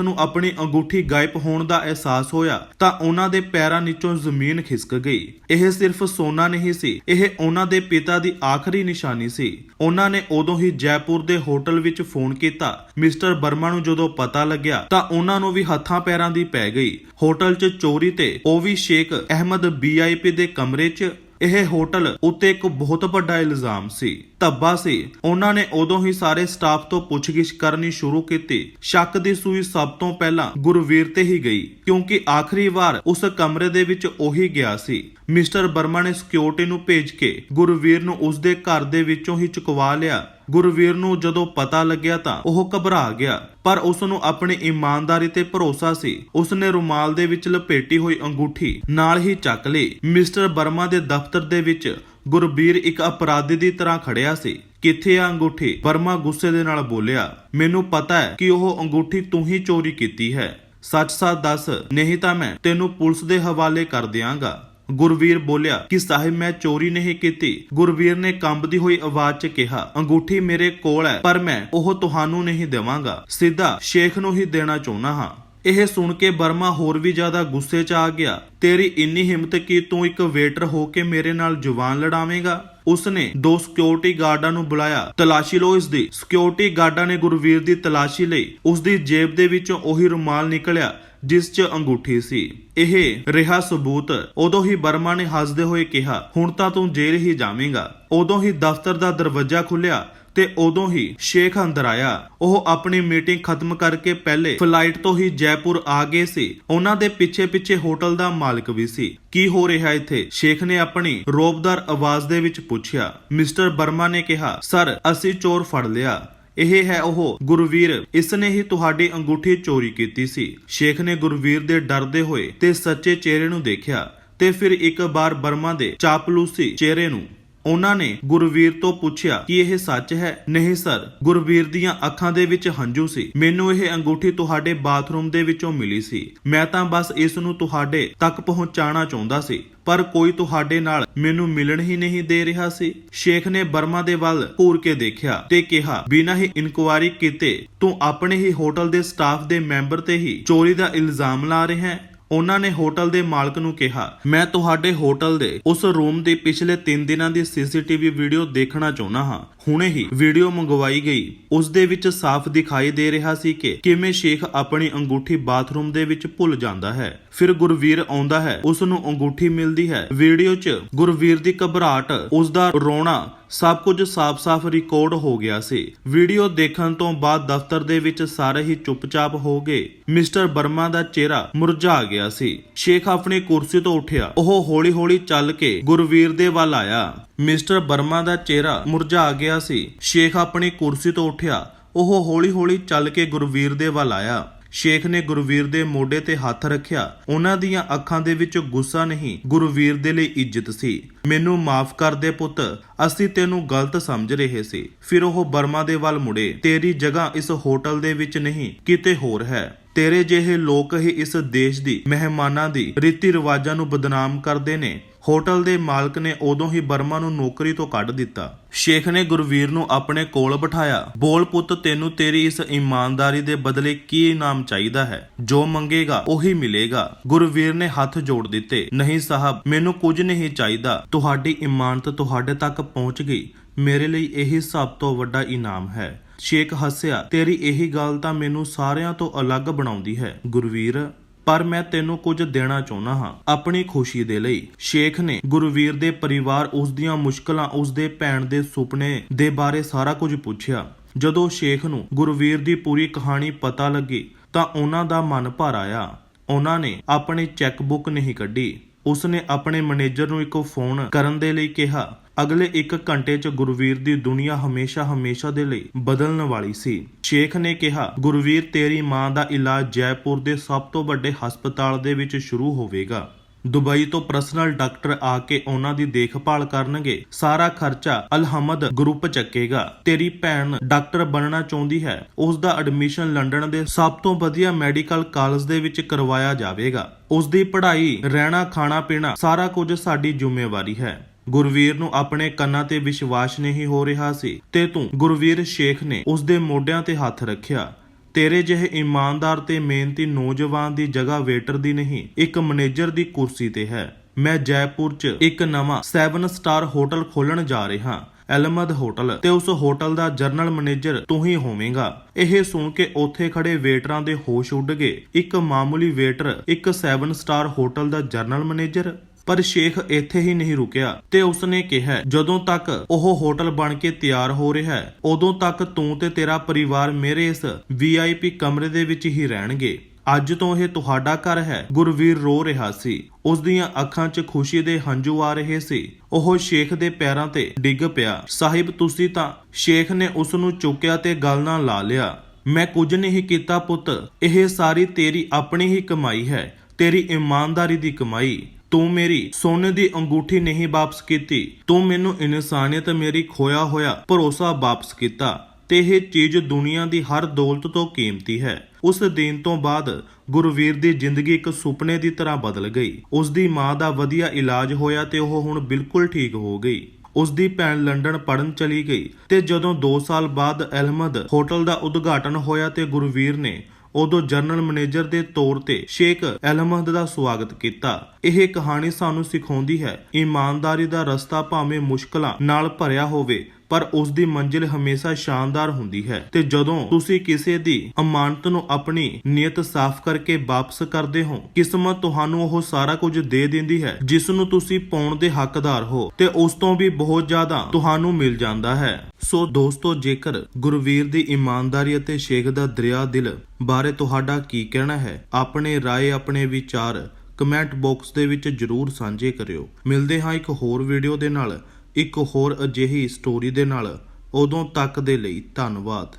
ਨੂੰ ਆਪਣੀ ਅੰਗੂਠੀ ਗਾਇਬ ਹੋਣ ਦਾ ਅਹਿਸਾਸ ਹੋਇਆ, ਤਾਂ ਉਹਨਾਂ ਦੇ ਪੈਰਾਂ ਨੀਚੋਂ ਜ਼ਮੀਨ ਖਿਸਕ ਗਈ। ਇਹ ਸਿਰਫ ਸੋਨਾ ਨਹੀਂ ਸੀ, ਇਹ ਉਹਨਾਂ ਦੇ ਪਿਤਾ ਦੀ ਆਖਰੀ ਨਿਸ਼ਾਨੀ ਸੀ। ਉਹਨਾਂ ਨੇ ਉਦੋਂ ਹੀ ਜੈਪੁਰ ਦੇ ਹੋਟਲ ਵਿੱਚ ਫੋਨ ਕੀਤਾ। ਮਿਸਟਰ ਬਰਮਾ ਨੂੰ ਜਦੋਂ ਪਤਾ ਲੱਗਿਆ, ਤਾਂ ਉਹਨਾਂ ਨੂੰ ਵੀ ਹੱਥਾਂ ਪੈਰਾਂ ਦੀ ਪੈ ਗਈ। ਹੋਟਲ 'ਚ ਚੋਰੀ ਤੇ ਉਹ ਵੀ ਸ਼ੇਖ ਅਹਿਮਦ ਵੀਆਈਪੀ ਦੇ ਕਮਰੇ 'ਚ। ਇਹ ਹੋਟਲ ਉੱਤੇ ਇੱਕ ਬਹੁਤ ਵੱਡਾ ਇਲਜ਼ਾਮ ਸੀ। ਧੱਬਾ ਸੀ। ਉਹਨਾਂ ਨੇ ਉਦੋਂ ਹੀ ਸਾਰੇ ਸਟਾਫ ਤੋਂ ਪੁੱਛਗਿੱਛ ਕਰਨੀ ਸ਼ੁਰੂ ਕੀਤੀ। ਸ਼ੱਕ ਦੀ ਸੂਈ ਸਭ ਤੋਂ ਪਹਿਲਾਂ ਗੁਰਵੀਰ ਤੇ ਹੀ ਗਈ, ਕਿਉਂਕਿ ਆਖਰੀ ਵਾਰ ਉਸ ਕਮਰੇ ਦੇ ਵਿੱਚ ਉਹੀ ਗਿਆ ਸੀ। ਮਿਸਟਰ ਬਰਮਾ ਨੇ ਸਿਕਿਉਰਿਟੀ ਨੂੰ ਭੇਜ ਕੇ ਗੁਰਵੀਰ ਨੂੰ ਉਸ ਦੇ ਘਰ ਦੇ ਵਿੱਚੋਂ ਹੀ ਚੁਕਵਾ ਲਿਆ। ਗੁਰਵੀਰ ਨੂੰ ਜਦੋਂ ਪਤਾ ਲੱਗਿਆ ਤਾਂ ਉਹ ਘਬਰਾ ਗਿਆ। ਪਰ ਉਸ ਨੂੰ ਆਪਣੀ ਇਮਾਨਦਾਰੀ ਤੇ ਭਰੋਸਾ ਸੀ। ਉਸ ਨੇ ਰੁਮਾਲ ਦੇ ਵਿੱਚ ਲਪੇਟੀ ਹੋਈ ਅੰਗੂਠੀ ਨਾਲ ਹੀ ਚੱਕ ਲਈ। ਮਿਸਟਰ ਵਰਮਾ ਦੇ ਦਫ਼ਤਰ ਦੇ ਵਿੱਚ ਗੁਰਬੀਰ ਇੱਕ ਅਪਰਾਧੀ ਦੀ ਤਰ੍ਹਾਂ ਖੜਿਆ ਸੀ। ਕਿੱਥੇ ਆ ਅੰਗੂਠੀ? ਬਰਮਾ ਗੁੱਸੇ ਦੇ ਨਾਲ ਬੋਲਿਆ, ਮੈਨੂੰ ਪਤਾ ਹੈ ਕਿ ਉਹ ਅੰਗੂਠੀ ਤੂੰ ਹੀ ਚੋਰੀ ਕੀਤੀ ਹੈ। ਸੱਚ-ਸੱਚ ਦੱਸ, ਨਹੀਂ ਤਾਂ ਮੈਂ ਤੈਨੂੰ ਪੁਲਿਸ ਦੇ ਹਵਾਲੇ ਕਰ ਦਿਆਂਗਾ। ਗੁਰਵੀਰ ਬੋਲਿਆ ਕਿ ਸਾਹਿਬ ਮੈਂ ਚੋਰੀ ਨਹੀਂ ਕੀਤੀ। ਗੁਰਵੀਰ ਨੇ ਕੰਬਦੀ ਹੋਈ ਆਵਾਜ਼ 'ਚ ਕਿਹਾ, ਅੰਗੂਠੀ ਮੇਰੇ ਕੋਲ ਹੈ, ਪਰ ਮੈਂ ਉਹ ਤੁਹਾਨੂੰ ਨਹੀਂ ਦੇਵਾਂਗਾ। ਸਿੱਧਾ ਸ਼ੇਖ ਨੂੰ ਹੀ ਦੇਣਾ ਚਾਹੁੰਦਾ ਹਾਂ। ਇਹ ਸੁਣ ਕੇ ਬਰਮਾ ਹੋਰ ਵੀ ਜ਼ਿਆਦਾ ਗੁੱਸੇ 'ਚ ਆ ਗਿਆ। ਤੇਰੀ ਇੰਨੀ ਹਿੰਮਤ ਕਿ ਤੂੰ ਇੱਕ ਵੇਟਰ ਹੋ ਕੇ ਮੇਰੇ ਨਾਲ ਜਵਾਨ ਲੜਾਵੇਂਗਾ? ਉਸਨੇ ਦੋ ਸਿਕਿਉਰਿਟੀ ਗਾਰਡਾਂ ਨੂੰ ਬੁਲਾਇਆ। ਤਲਾਸ਼ੀ ਲਓ ਇਸ ਦੀ ਸਿਕਿਉਰਿਟੀ ਗਾਰਡਾਂ ਨੇ ਗੁਰਵੀਰ ਦੀ ਤਲਾਸ਼ੀ ਲਈ ਉਸ ਦੀ ਜੇਬ ਦੇ ਵਿੱਚੋਂ ਉਹੀ ਰੁਮਾਲ ਨਿਕਲਿਆ, ਜਿਸ 'ਚ ਅੰਗੂਠੀ ਸੀ। ਇਹ ਰਿਹਾ ਸਬੂਤ। ਉਦੋਂ ਹੀ ਬਰਮਾ ਨੇ ਹੱਸਦੇ ਹੋਏ ਕਿਹਾ, ਹੁਣ ਤਾਂ ਤੂੰ ਜੇਲ੍ਹ ਹੀ ਜਾਵੇਂਗਾ। ਉਦੋਂ ਹੀ ਦਫ਼ਤਰ ਦਾ ਦਰਵਾਜ਼ਾ ਖੁੱਲਿਆ ਤੇ ਉਦੋਂ ਹੀ ਸ਼ੇਖ ਅੰਦਰ ਆਇਆ। ਉਹ ਆਪਣੀ ਮੀਟਿੰਗ ਖਤਮ ਕਰਕੇ ਪਹਿਲੇ ਫਲਾਈਟ ਤੋਂ ਹੀ ਜੈਪੁਰ ਆ ਗਏ ਸੀ। ਉਹਨਾਂ ਦੇ ਪਿੱਛੇ ਪਿੱਛੇ ਹੋਟਲ ਦਾ ਮਾਲਕ ਵੀ ਸੀ। ਕੀ ਹੋ ਰਿਹਾ ਇੱਥੇ? ਸ਼ੇਖ ਨੇ ਆਪਣੀ ਰੋਬਦਾਰ ਆਵਾਜ਼ ਦੇ ਵਿੱਚ ਪੁੱਛਿਆ। ਮਿਸਟਰ ਬਰਮਾ ਨੇ ਕਿਹਾ, ਸਰ, ਅਸੀਂ ਚੋਰ ਫੜ ਲਿਆ। ਇਹ ਹੈ ਉਹ ਗੁਰਵੀਰ। ਇਸ ਨੇ ਹੀ ਤੁਹਾਡੀ ਅੰਗੂਠੀ ਚੋਰੀ ਕੀਤੀ ਸੀ। ਸ਼ੇਖ ਨੇ ਗੁਰਵੀਰ ਦੇ ਡਰਦੇ ਹੋਏ ਤੇ ਸੱਚੇ ਚਿਹਰੇ ਨੂੰ ਦੇਖਿਆ ਤੇ ਫਿਰ ਇੱਕ ਵਾਰ ਬਰਮਾ ਦੇ ਚਾਪਲੂਸੀ ਚਿਹਰੇ ਨੂੰ ਉਹਨਾਂ ਨੇ ਗੁਰਵੀਰ ਤੋਂ ਪੁੱਛਿਆ ਕਿ ਇਹ ਸੱਚ ਹੈ? ਨਹੀਂ, ਸਰ। ਗੁਰਵੀਰ ਦੀਆਂ ਅੱਖਾਂ ਦੇ ਵਿੱਚ ਹੰਝੂ ਸੀ। ਮੈਨੂੰ ਇਹ ਅੰਗੂਠੀ ਤੁਹਾਡੇ ਬਾਥਰੂਮ ਦੇ ਵਿੱਚੋਂ ਮਿਲੀ ਸੀ। ਮੈਂ ਤਾਂ ਬਸ ਇਸ ਨੂੰ ਤੁਹਾਡੇ ਤੱਕ ਪਹੁੰਚਾਉਣਾ ਚਾਹੁੰਦਾ ਸੀ। ਪਰ ਕੋਈ ਤੁਹਾਡੇ ਨਾਲ ਮੈਨੂੰ ਮਿਲਣ ਹੀ ਨਹੀਂ ਦੇ ਰਿਹਾ ਸੀ। ਸ਼ੇਖ ਨੇ ਬਰਮਾ ਦੇ ਵੱਲ ਘੂਰ ਕੇ ਦੇਖਿਆ ਤੇ ਕਿਹਾ, ਬਿਨਾਂ ਹੀ ਇਨਕੁਆਇਰੀ ਕੀਤੇ, ਤੂੰ ਆਪਣੇ ਹੀ ਹੋਟਲ ਦੇ ਸਟਾਫ ਦੇ ਮੈਂਬਰ ਤੇ ਹੀ ਚੋਰੀ ਦਾ ਇਲਜ਼ਾਮ ਲਾ ਰਿਹਾ ਹੈ? ਉਹਨਾਂ ਨੇ ਹੋਟਲ ਦੇ ਮਾਲਕ ਨੂੰ ਕਿਹਾ, ਮੈਂ ਤੁਹਾਡੇ ਹੋਟਲ ਦੇ ਉਸ ਰੂਮ ਦੀ ਪਿਛਲੇ 3 ਦਿਨਾਂ ਦੀ ਸੀਸੀਟੀਵੀ ਵੀਡੀਓ ਦੇਖਣਾ ਚਾਹੁੰਦਾ ਹਾਂ। ਹੁਣੇ ਹੀ ਵੀਡੀਓ ਮੰਗਵਾਈ ਗਈ। ਉਸ ਦੇ ਵਿੱਚ ਸਾਫ਼ ਦਿਖਾਈ ਦੇ ਰਿਹਾ ਸੀ ਕਿ ਕਿਵੇਂ ਸ਼ੇਖ ਆਪਣੀ ਅੰਗੂਠੀ ਬਾਥਰੂਮ ਦੇ ਵਿੱਚ ਭੁੱਲ ਜਾਂਦਾ ਹੈ। ਫਿਰ ਗੁਰਵੀਰ ਆਉਂਦਾ ਹੈ। ਉਸ ਨੂੰ ਅੰਗੂਠੀ ਮਿਲਦੀ ਹੈ। ਵੀਡੀਓ 'ਚ ਗੁਰਵੀਰ ਦੀ ਘਬਰਾਹਟ, ਉਸ ਦਾ ਰੋਣਾ ਸਭ ਕੁਝ ਸਾਫ਼-ਸਾਫ਼ ਰਿਕਾਰਡ ਹੋ ਗਿਆ ਸੀ। ਵੀਡੀਓ ਦੇਖਣ ਤੋਂ ਬਾਅਦ ਦਫ਼ਤਰ ਦੇ ਵਿੱਚ ਸਾਰੇ ਹੀ ਚੁੱਪਚਾਪ ਹੋ ਗਏ। ਮਿਸਟਰ ਬਰਮਾ ਦਾ ਚਿਹਰਾ ਮੁਰਝਾ ਗਿਆ ਸੀ। ਸ਼ੇਖ ਆਪਣੀ ਕੁਰਸੀ ਤੋਂ ਉੱਠਿਆ। ਉਹ ਹੌਲੀ-ਹੌਲੀ ਚੱਲ ਕੇ ਗੁਰਵੀਰ ਦੇ ਵੱਲ ਆਇਆ। ਮਿਸਟਰ ਬਰਮਾ ਦਾ ਚਿਹਰਾ ਮੁਰਝਾ ਗਿਆ ਸੀ। ਸ਼ੇਖ ਆਪਣੀ ਕੁਰਸੀ ਤੋਂ ਉੱਠਿਆ। ਉਹ ਹੌਲੀ-ਹੌਲੀ ਚੱਲ ਕੇ ਗੁਰਵੀਰ ਦੇ ਵੱਲ ਆਇਆ। ਸ਼ੇਖ ਨੇ ਗੁਰਵੀਰ ਦੇ ਮੋਢੇ ਤੇ ਹੱਥ ਰੱਖਿਆ। ਉਹਨਾਂ ਦੀਆਂ ਅੱਖਾਂ ਦੇ ਵਿੱਚ ਗੁੱਸਾ ਨਹੀਂ, ਗੁਰਵੀਰ ਦੇ ਲਈ ਇੱਜ਼ਤ ਸੀ। ਮੈਨੂੰ ਮਾਫ ਕਰ ਦੇ ਪੁੱਤ, ਅਸੀਂ ਤੈਨੂੰ ਗਲਤ ਸਮਝ ਰਹੇ ਸੀ। ਫਿਰ ਉਹ ਬਰਮਾ ਦੇ ਵੱਲ ਮੁੜੇ। ਤੇਰੀ ਜਗ੍ਹਾ ਇਸ ਹੋਟਲ ਦੇ ਵਿੱਚ ਨਹੀਂ, ਕਿਤੇ ਹੋਰ ਹੈ। ਤੇਰੇ ਜਿਹੇ ਲੋਕ ਹੀ ਇਸ ਦੇਸ਼ ਦੀ, ਮਹਿਮਾਨਾਂ ਦੀ ਰੀਤੀ ਰਿਵਾਜਾਂ ਨੂੰ ਬਦਨਾਮ ਕਰਦੇ ਨੇ। ਹੋਟਲ ਦੇ ਮਾਲਕ ਨੇ ਉਦੋਂ ਹੀ ਬਰਮਾ ਨੂੰ ਨੌਕਰੀ ਤੋਂ ਕੱਢ ਦਿੱਤਾ। ਸ਼ੇਖ ਨੇ ਗੁਰਵੀਰ ਨੂੰ ਆਪਣੇ ਕੋਲ ਬਿਠਾਇਆ। ਬੋਲ ਪੁੱਤ, ਤੈਨੂੰ ਤੇਰੀ ਇਸ ਇਮਾਨਦਾਰੀ ਦੇ ਬਦਲੇ ਕੀ ਇਨਾਮ ਚਾਹੀਦਾ ਹੈ? ਜੋ ਮੰਗੇਗਾ, ਉਹੀ ਮਿਲੇਗਾ। ਗੁਰਵੀਰ ਨੇ ਹੱਥ ਜੋੜ ਦਿੱਤੇ। ਨਹੀਂ ਸਾਹਿਬ, ਮੈਨੂੰ ਕੁਝ ਨਹੀਂ ਚਾਹੀਦਾ। ਤੁਹਾਡੀ ਇਮਾਨਤ ਤੁਹਾਡੇ ਤੱਕ ਪਹੁੰਚ ਗਈ। ਮੇਰੇ ਲਈ ਇਹੀ ਸਭ ਤੋਂ ਵੱਡਾ ਇਨਾਮ ਹੈ। ਸ਼ੇਖ ਹੱਸਿਆ, ਤੇਰੀ ਇਹੀ ਗੱਲ ਤਾਂ ਮੈਨੂੰ ਸਾਰਿਆਂ ਤੋਂ ਅਲੱਗ ਬਣਾਉਂਦੀ ਹੈ। ਗੁਰਵੀਰ ਪਰ ਮੈਂ ਤੈਨੂੰ ਕੁਝ ਦੇਣਾ ਚਾਹੁੰਦਾ ਹਾਂ ਆਪਣੀ ਖੁਸ਼ੀ ਦੇ ਲਈ। ਸ਼ੇਖ ਨੇ ਗੁਰਵੀਰ ਦੇ ਪਰਿਵਾਰ ਉਸ ਦੀਆਂ ਮੁਸ਼ਕਲਾਂ, ਉਸ ਦੇ ਭੈਣ ਦੇ ਸੁਪਨੇ ਦੇ ਬਾਰੇ ਸਾਰਾ ਕੁਝ ਪੁੱਛਿਆ। ਜਦੋਂ ਸ਼ੇਖ ਨੂੰ ਗੁਰਵੀਰ ਦੀ ਪੂਰੀ ਕਹਾਣੀ ਪਤਾ ਲੱਗੀ ਤਾਂ ਉਹਨਾਂ ਦਾ ਮਨ ਭਰ ਆਇਆ। ਉਹਨਾਂ ਨੇ ਆਪਣੀ ਚੈੱਕਬੁੱਕ ਨਹੀਂ ਕੱਢੀ। ਉਸਨੇ ਆਪਣੇ ਮੈਨੇਜਰ ਨੂੰ ਇੱਕ ਫੋਨ ਕਰਨ ਦੇ ਲਈ ਕਿਹਾ ਅਗਲੇ 1 ਘੰਟੇ 'ਚ ਗੁਰਵੀਰ ਦੀ ਦੁਨੀਆ ਹਮੇਸ਼ਾ ਹਮੇਸ਼ਾ ਦੇ ਲਈ ਬਦਲਣ ਵਾਲੀ ਸੀ। ਸ਼ੇਖ ਨੇ ਕਿਹਾ, ਗੁਰਵੀਰ, ਤੇਰੀ ਮਾਂ ਦਾ ਇਲਾਜ ਜੈਪੁਰ ਦੇ ਸਭ ਤੋਂ ਵੱਡੇ ਹਸਪਤਾਲ ਦੇ ਵਿੱਚ ਸ਼ੁਰੂ ਹੋਵੇਗਾ। ਦੁਬਈ ਤੋਂ ਪਰਸਨਲ ਡਾਕਟਰ ਆ ਕੇ ਉਹਨਾਂ ਦੀ ਦੇਖਭਾਲ ਕਰਨਗੇ। ਸਾਰਾ ਖਰਚਾ ਅਲਹਮਦ ਗਰੁੱਪ ਚੱਕੇਗਾ। ਤੇਰੀ ਭੈਣ ਡਾਕਟਰ ਬਣਨਾ ਚਾਹੁੰਦੀ ਹੈ। ਉਸ ਦਾ ਐਡਮਿਸ਼ਨ ਲੰਡਨ ਦੇ ਸਭ ਤੋਂ ਵਧੀਆ ਮੈਡੀਕਲ ਕਾਲਜ ਦੇ ਵਿੱਚ ਕਰਵਾਇਆ ਜਾਵੇਗਾ। ਉਸ ਦੀ ਪੜ੍ਹਾਈ, ਰਹਿਣਾ ਖਾਣਾ ਪੀਣਾ ਸਾਰਾ ਕੁਝ ਸਾਡੀ ਜ਼ਿੰਮੇਵਾਰੀ ਹੈ। ਗੁਰਵੀਰ ਨੂੰ ਆਪਣੇ ਕੰਨਾਂ ਤੇ ਵਿਸ਼ਵਾਸ ਨਹੀਂ ਹੋ ਰਿਹਾ ਸੀ। ਤੇ ਤੂੰ ਗੁਰਵੀਰ ਸ਼ੇਖ ਨੇ ਉਸ ਦੇ ਮੋਢਿਆਂ ਤੇ ਹੱਥ ਰੱਖਿਆ। ਤੇਰੇ ਜਿਹੇ ਇਮਾਨਦਾਰ ਤੇ ਮਿਹਨਤੀ ਨੌਜਵਾਨ ਦੀ ਜਗ੍ਹਾ ਵੇਟਰ ਦੀ ਨਹੀਂ, ਇੱਕ ਮੈਨੇਜਰ ਦੀ ਕੁਰਸੀ ਤੇ ਹੈ। ਮੈਂ ਜੈਪੁਰ 'ਚ ਇੱਕ ਨਵਾਂ 7 ਸਟਾਰ ਹੋਟਲ ਖੋਲਣ ਜਾ ਰਿਹਾ ਐਲਮਦ ਹੋਟਲ, ਤੇ ਉਸ ਹੋਟਲ ਦਾ ਜਨਰਲ ਮੈਨੇਜਰ ਤੂੰ ਹੀ ਹੋਵੇਂਗਾ। ਇਹ ਸੁਣ ਕੇ ਉੱਥੇ ਖੜੇ ਵੇਟਰਾਂ ਦੇ ਹੋਸ਼ ਉੱਡ ਗਏ। ਇੱਕ ਮਾਮੂਲੀ ਵੇਟਰ, ਇੱਕ 7 ਸਟਾਰ ਹੋਟਲ ਦਾ ਜਨਰਲ ਮੈਨੇਜਰ ਪਰ ਸ਼ੇਖ ਇੱਥੇ ਹੀ ਨਹੀਂ ਰੁਕਿਆ ਤੇ ਉਸਨੇ ਕਿਹਾ, ਜਦੋਂ ਤੱਕ ਉਹ ਹੋਟਲ ਬਣ ਕੇ ਤਿਆਰ ਹੋ ਰਿਹਾ ਹੈ ਉਦੋਂ ਤੱਕ ਤੂੰ ਤੇ ਤੇਰਾ ਪਰਿਵਾਰ ਮੇਰੇ ਇਸ ਵੀਆਈਪੀ ਕਮਰੇ ਦੇ ਵਿੱਚ ਹੀ ਰਹਿਣਗੇ। ਅੱਜ ਤੋਂ ਇਹ ਤੁਹਾਡਾ ਘਰ ਹੈ। ਗੁਰਵੀਰ ਰੋ ਰਿਹਾ ਸੀ। ਉਸ ਦੀਆਂ ਅੱਖਾਂ 'ਚ ਖੁਸ਼ੀ ਦੇ ਹੰਝੂ ਆ ਰਹੇ ਸੀ। ਉਹ ਸ਼ੇਖ ਦੇ ਪੈਰਾਂ ਤੇ ਡਿੱਗ ਪਿਆ। ਸਾਹਿਬ, ਤੁਸੀਂ ਤਾਂ ਸ਼ੇਖ ਨੇ ਉਸ ਨੂੰ ਚੁੱਕਿਆ ਤੇ ਗਲ ਨਾਲ ਲਾ ਲਿਆ। ਮੈਂ ਕੁਝ ਨਹੀਂ ਕੀਤਾ ਪੁੱਤ। ਇਹ ਸਾਰੀ ਤੇਰੀ ਆਪਣੀ ਹੀ ਕਮਾਈ ਹੈ। ਤੇਰੀ ਇਮਾਨਦਾਰੀ ਦੀ ਕਮਾਈ। ਤੂੰ ਮੇਰੀ ਸੋਨੇ ਦੀ ਅੰਗੂਠੀ ਨਹੀਂ ਵਾਪਸ ਕੀਤੀ। ਤੂੰ ਮੈਨੂੰ ਇਨਸਾਨੀਅਤ ਮੇਰੀ ਖੋਇਆ ਹੋਇਆ ਭਰੋਸਾ ਵਾਪਸ ਕੀਤਾ। ਤੇ ਇਹ ਚੀਜ਼ ਦੁਨੀਆ ਦੀ ਹਰ ਦੌਲਤ ਤੋਂ ਕੀਮਤੀ ਹੈ। ਉਸ ਦਿਨ ਤੋਂ ਬਾਅਦ ਗੁਰਵੀਰ ਦੀ ਜ਼ਿੰਦਗੀ ਇੱਕ ਸੁਪਨੇ ਦੀ ਤਰ੍ਹਾਂ ਬਦਲ ਗਈ। ਉਸ ਦੀ ਮਾਂ ਦਾ ਵਧੀਆ ਇਲਾਜ ਹੋਇਆ ਤੇ ਉਹ ਹੁਣ ਬਿਲਕੁਲ ਠੀਕ ਹੋ ਗਈ। ਉਸ ਦੀ ਭੈਣ ਲੰਡਨ ਪੜਨ ਚਲੀ ਗਈ ਤੇ ਜਦੋਂ 2 ਸਾਲ ਬਾਅਦ ਅਹਿਮਦ ਹੋਟਲ ਦਾ ਉਦਘਾਟਨ ਹੋਇਆ ਤੇ ਗੁਰਵੀਰ ਨੇ ਉਦੋਂ ਜਨਰਲ ਮੈਨੇਜਰ ਦੇ ਤੌਰ ਤੇ ਸ਼ੇਖ ਅਹਿਮਦ ਦਾ ਸਵਾਗਤ ਕੀਤਾ। ਇਹ ਕਹਾਣੀ ਸਾਨੂੰ ਸਿਖਾਉਂਦੀ ਹੈ, ਇਮਾਨਦਾਰੀ ਦਾ ਰਸਤਾ ਭਾਵੇਂ ਮੁਸ਼ਕਲਾਂ ਨਾਲ ਭਰਿਆ ਹੋਵੇ ਪਰ ਉਸ ਦੀ ਮੰਜ਼ਿਲ ਹਮੇਸ਼ਾ ਸ਼ਾਨਦਾਰ ਹੁੰਦੀ ਹੈ। ਤੇ ਜਦੋਂ ਤੁਸੀਂ ਕਿਸੇ ਦੀ ਅਮਾਨਤ ਨੂੰ ਆਪਣੀ ਨੀਅਤ ਸਾਫ਼ ਕਰਕੇ ਵਾਪਸ ਕਰਦੇ ਹੋ, ਕਿਸਮਤ ਤੁਹਾਨੂੰ ਉਹ ਸਾਰਾ ਕੁਝ ਦੇ ਦਿੰਦੀ ਹੈ, ਜਿਸ ਨੂੰ ਤੁਸੀਂ ਪਾਉਣ ਦੇ ਹੱਕਦਾਰ ਹੋ ਤੇ ਉਸ ਤੋਂ ਵੀ ਬਹੁਤ ਜ਼ਿਆਦਾ ਤੁਹਾਨੂੰ ਮਿਲ ਜਾਂਦਾ ਹੈ। ਸੋ ਦੋਸਤੋ, ਜੇਕਰ ਗੁਰਵੀਰ ਦੀ ਇਮਾਨਦਾਰੀ ਅਤੇ ਸ਼ੇਖ ਦਾ ਦਰਿਆ ਦਿਲ ਬਾਰੇ ਤੁਹਾਡਾ ਕੀ ਕਹਿਣਾ ਹੈ, ਆਪਣੇ ਰਾਏ, ਆਪਣੇ ਵਿਚਾਰ ਕਮੈਂਟ ਬਾਕਸ ਦੇ ਵਿੱਚ ਜਰੂਰ ਸਾਂਝੇ ਕਰਿਓ। ਮਿਲਦੇ ਹਾਂ ਇੱਕ ਹੋਰ ਵੀਡੀਓ ਦੇ ਨਾਲ। ਇੱਕ ਹੋਰ ਅਜਿਹੀ ਸਟੋਰੀ ਦੇ ਨਾਲ ਉਦੋਂ ਤੱਕ ਦੇ ਲਈ ਧੰਨਵਾਦ।